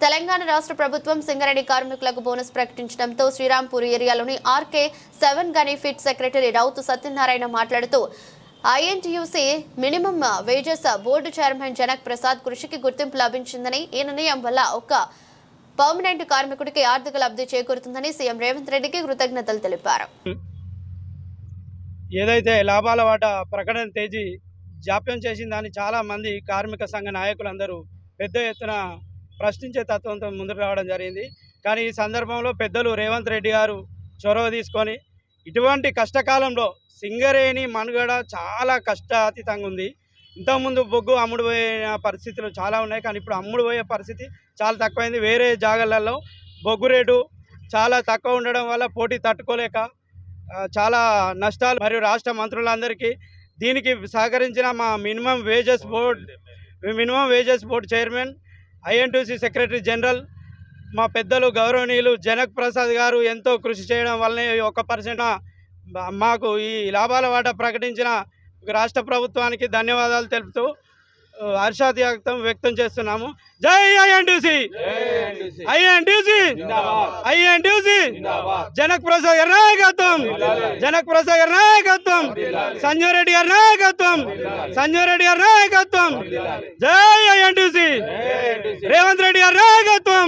తెలంగాణ రాష్ట్ర ప్రభుత్వం సింగరేణి కార్మికులకు బోనస్ ప్రకటించడంతో శ్రీరాంపూర్ ఏరియాలోని ఆర్కే సెవెన్ గని ఫిట్ సెక్రటరీ రౌతు సత్యనారాయణ మాట్లాడుతూ INTUC minimum wages board chairman Janak Prasad కృషికి గుర్తింపు లభించిందని ఈ నిర్ణయం వల్ల ఒక పర్మనెంట్ కార్మికుడికి ఆర్థిక లబ్ధి చేకూరుతుందని సీఎం రేవంత్ రెడ్డికి కృతజ్ఞతలు తెలిపారు. ఏదైతే లాభాల వాట ప్రకటన తేదీ జాప్యం చేసిందని చాలా మంది కార్మిక సంఘ నాయకులందరూ పెద్ద ఎత్తున ప్రశ్నించే తత్వంతో ముందుకు రావడం జరిగింది. కానీ ఈ సందర్భంలో పెద్దలు రేవంత్ రెడ్డి గారు చొరవ తీసుకొని ఇటువంటి కష్టకాలంలో సింగరేణి మనుగడ చాలా కష్టాతీతంగా ఉంది. ఇంతకుముందు బొగ్గు అమ్ముడుపోయిన పరిస్థితులు చాలా ఉన్నాయి. కానీ ఇప్పుడు అమ్ముడు పోయే పరిస్థితి చాలా తక్కువైంది. వేరే జాగాలలో బొగ్గు రేటు చాలా తక్కువ ఉండడం వల్ల పోటీ తట్టుకోలేక చాలా నష్టాలు మరియు రాష్ట్ర మంత్రులందరికీ దీనికి సహకరించిన మా minimum wages board minimum wages board chairman INTUC secretary general మా పెద్దలు గౌరవనీయులు జనక్ ప్రసాద్ గారు ఎంతో కృషి చేయడం వల్లనే ఒక పర్సెంట్ మాకు ఈ లాభాల వాటా ప్రకటించిన రాష్ట్ర ప్రభుత్వానికి ధన్యవాదాలు తెలుపుతూ ఆ, వ్యక్తం చేస్తున్నాము. జై INTUC! INTUC! INTUC! Janak Prasad గారి నాయకత్వం! జనక్ ప్రసాద్ గారి నాయకత్వం! సంజయ్ రెడ్డి గారి నాయకత్వం! సంజయ్ రెడ్డి గారి నాయకత్వం! జై ఐఎన్టీసీ రేవంత్ రెడ్డి గారి నాయకత్వం